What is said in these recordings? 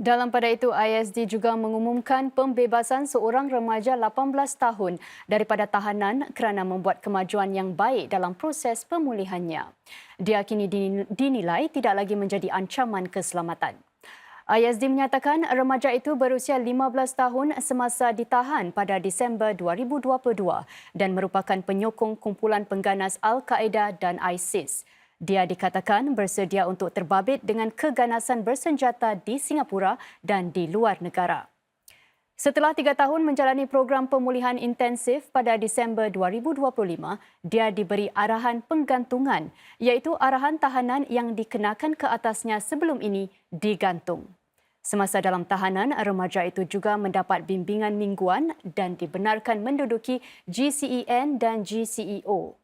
Dalam pada itu, ISD juga mengumumkan pembebasan seorang remaja 18 tahun daripada tahanan kerana membuat kemajuan yang baik dalam proses pemulihannya. Dia kini dinilai tidak lagi menjadi ancaman keselamatan. ISD menyatakan remaja itu berusia 15 tahun semasa ditahan pada Disember 2022 dan merupakan penyokong kumpulan pengganas Al-Qaeda dan ISIS. Dia dikatakan bersedia untuk terbabit dengan keganasan bersenjata di Singapura dan di luar negara. Setelah tiga tahun menjalani program pemulihan intensif pada Disember 2025, dia diberi arahan penggantungan iaitu arahan tahanan yang dikenakan ke atasnya sebelum ini digantung. Semasa dalam tahanan, remaja itu juga mendapat bimbingan mingguan dan dibenarkan menduduki GCEN dan GCEO.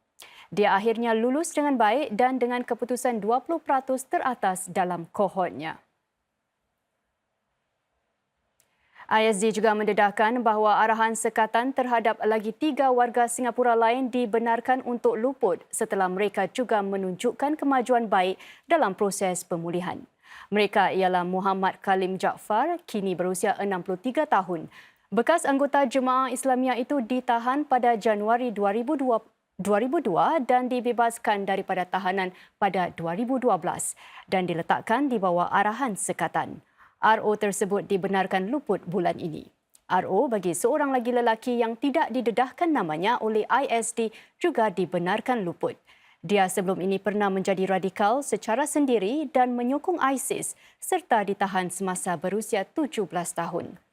Dia akhirnya lulus dengan baik dan dengan keputusan 20% teratas dalam kohortnya. ISD juga mendedahkan bahawa arahan sekatan terhadap lagi tiga warga Singapura lain dibenarkan untuk luput setelah mereka juga menunjukkan kemajuan baik dalam proses pemulihan. Mereka ialah Muhammad Kalim Jaafar, kini berusia 63 tahun. Bekas anggota Jemaah Islamiyah itu ditahan pada Januari 2020 2002 dan dibebaskan daripada tahanan pada 2012 dan diletakkan di bawah arahan sekatan. RO tersebut dibenarkan luput bulan ini. RO bagi seorang lagi lelaki yang tidak didedahkan namanya oleh ISD juga dibenarkan luput. Dia sebelum ini pernah menjadi radikal secara sendiri dan menyokong ISIS serta ditahan semasa berusia 17 tahun.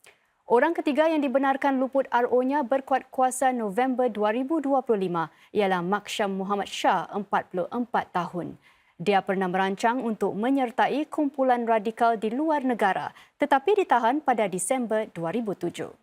Orang ketiga yang dibenarkan luput RO-nya berkuat kuasa November 2025 ialah Maksyam Muhammad Shah, 44 tahun. Dia pernah merancang untuk menyertai kumpulan radikal di luar negara tetapi ditahan pada Disember 2007.